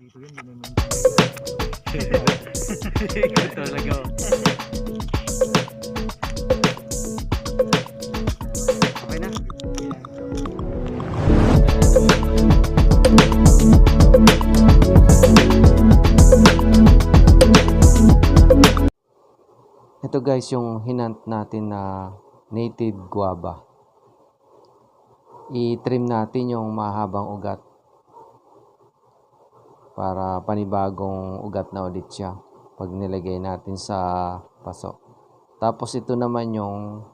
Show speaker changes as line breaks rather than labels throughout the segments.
Dito yun, hindi naman.
Ikaw talaga. Okay na. Ito guys yung hinant natin na native guava. I-trim natin yung mahabang ugat para panibagong ugat na ulit siya pag nilagay natin sa paso. Tapos ito naman yung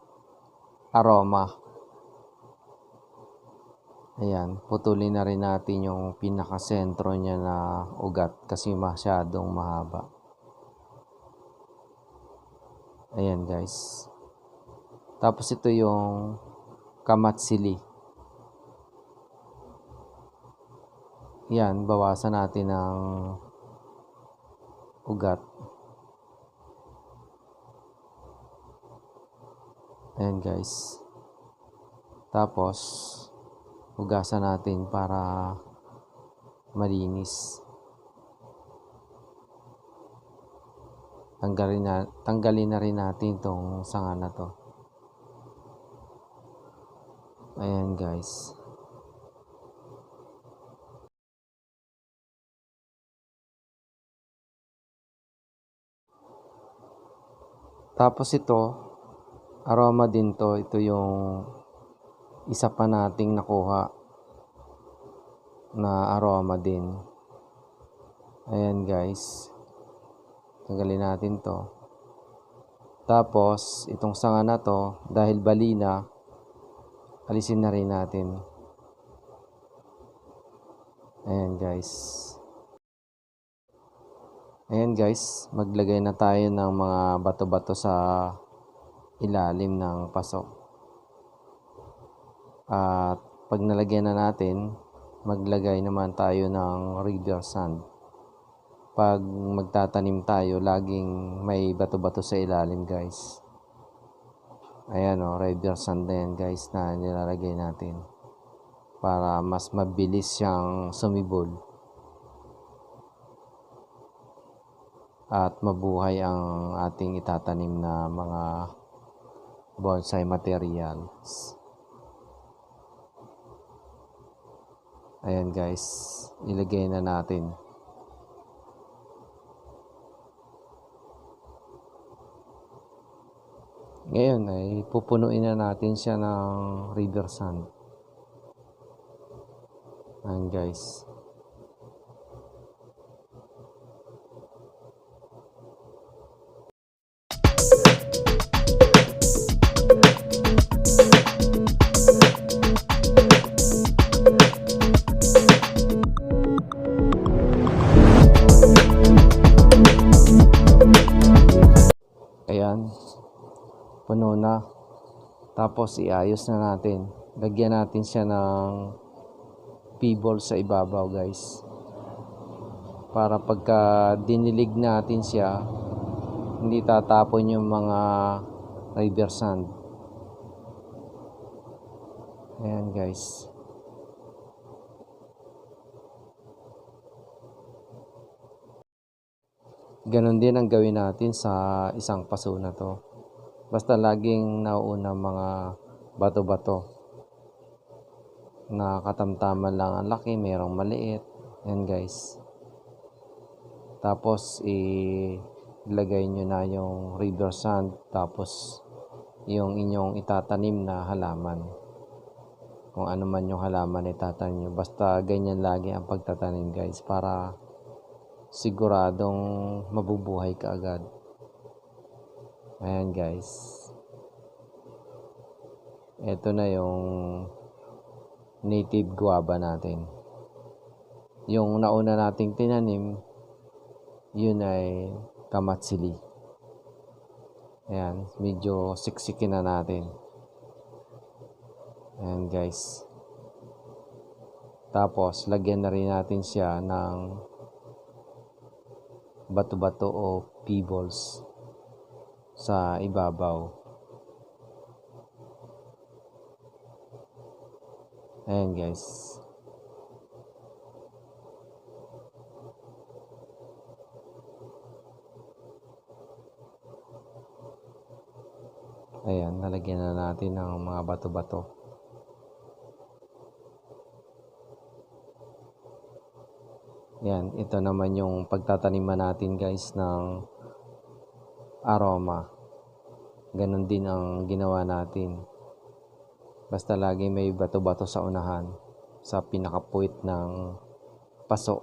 aroma. Ayan, putulin na rin natin yung pinakasentro niya na ugat kasi masyadong mahaba. Ayan guys. Tapos ito yung kamatsili. Yan, bawasan natin ng ugat. Ayan guys. Tapos, hugasan natin para malinis. Tanggalin na, tanggalin na rin natin itong sanga na to. Ayan guys. Tapos ito, aroma din to. Ito yung isa pa nating nakuha na aroma din. Ayan guys. Tanggalin natin to. Tapos, itong sanga na to, dahil balina, alisin na rin natin. Ayan guys. Ayan guys, maglagay na tayo ng mga bato-bato sa ilalim ng paso. At pag nalagyan na natin, maglagay naman tayo ng river sand. Pag magtatanim tayo, laging may bato-bato sa ilalim guys. Ayan o, river sand na yan guys na nilalagay natin. Para mas mabilis siyang sumibol. At mabuhay ang ating itatanim na mga bonsai materials. Ayan guys, ilagay na natin. Ngayon ay pupunuin na natin siya ng river sand. Ayan guys. Tapos iayos na natin. Lagyan natin siya ng p-ball sa ibabaw guys. Para pagka dinilig natin siya, hindi tatapon yung mga river sand. Ayan guys. Ganon din ang gawin natin sa isang paso na to. Basta laging nauuna mga bato-bato. Na katamtaman lang ang laki, mayroong maliit. Yan guys. Tapos ilagay nyo na yung river sand. Tapos yung inyong itatanim na halaman. Kung ano man yung halaman itatanim nyo. Basta ganyan lagi ang pagtatanim guys. Para siguradong mabubuhay ka agad. Ayan guys. Ito na yung native guava natin. Yung nauna nating tinanim, yun ay kamatsili. Ayan, medyo siksikin na natin. Ayan guys. Tapos, lagyan na rin natin siya ng bato-bato o pebbles sa ibabaw. Ayan guys. Ayan, nalagyan na natin ng mga bato-bato. Yan, ito naman yung pagtataniman natin guys ng aroma. Ganon din ang ginawa natin. Basta lagi may bato-bato sa unahan. Sa pinakapuwit ng paso.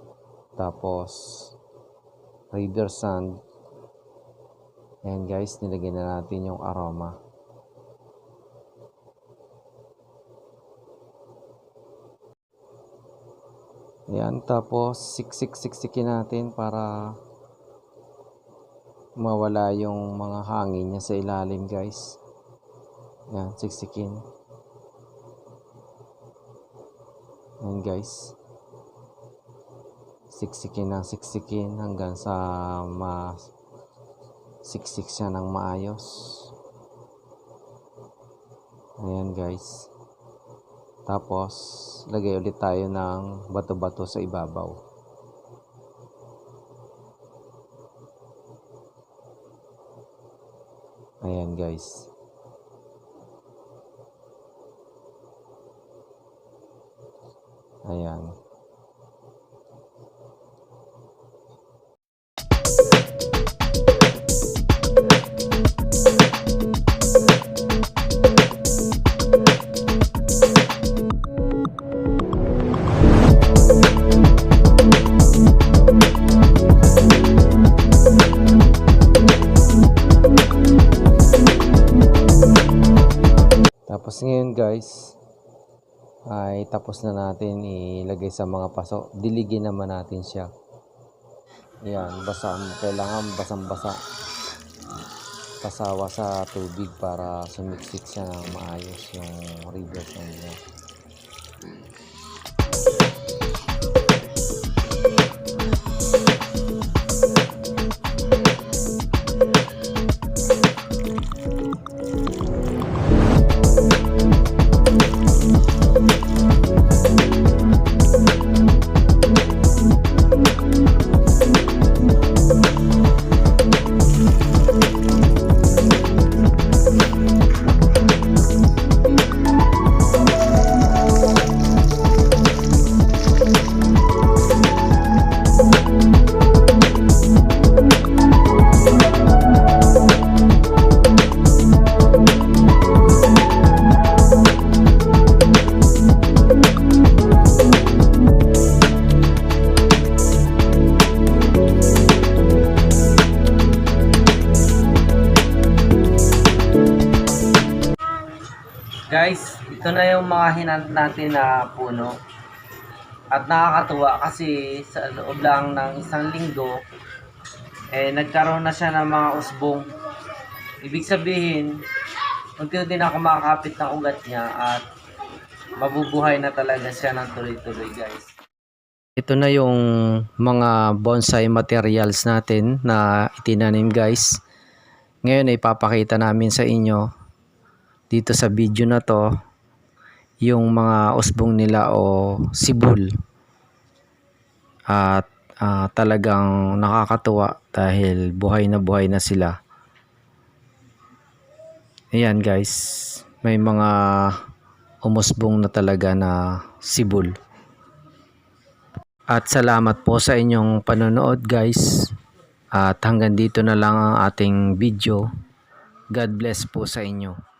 Tapos, river sand. Ayan guys, nilagyan na natin yung aroma. Ayan, tapos siksik-siksikin natin para mawala yung mga hangin niya sa ilalim guys. Ayan, siksikin. Ayan guys. Siksikin ng siksikin hanggang sa ma siksik siya ng maayos. Ayan guys. Tapos, lagay ulit tayo ng bato-bato sa ibabaw. Ayan guys. Tapos ngayon guys, ay tapos na natin ilagay sa mga paso. Diligin naman natin siya. Yan, basa, kailangan basang-basa. Pasawa sa tubig para sumiksik siya ng maayos yung river sand niya.
Guys, ito na yung mga hinant natin na puno. At nakakatuwa kasi sa loob lang ng isang linggo, eh nagkaroon na siya ng mga usbong. Ibig sabihin, unti-unti na kumakapit ng ugat niya at mabubuhay na talaga siya ng tuloy-tuloy guys.
Ito na yung mga bonsai materials natin na itinanim guys. Ngayon ay papakita namin sa inyo dito sa video na to yung mga usbong nila o sibol. At ah, talagang nakakatuwa dahil buhay na buhay na sila. Ayan guys, may mga umusbong na talaga na sibol. At salamat po sa inyong panonood guys. At hanggang dito na lang ang ating video. God bless po sa inyo.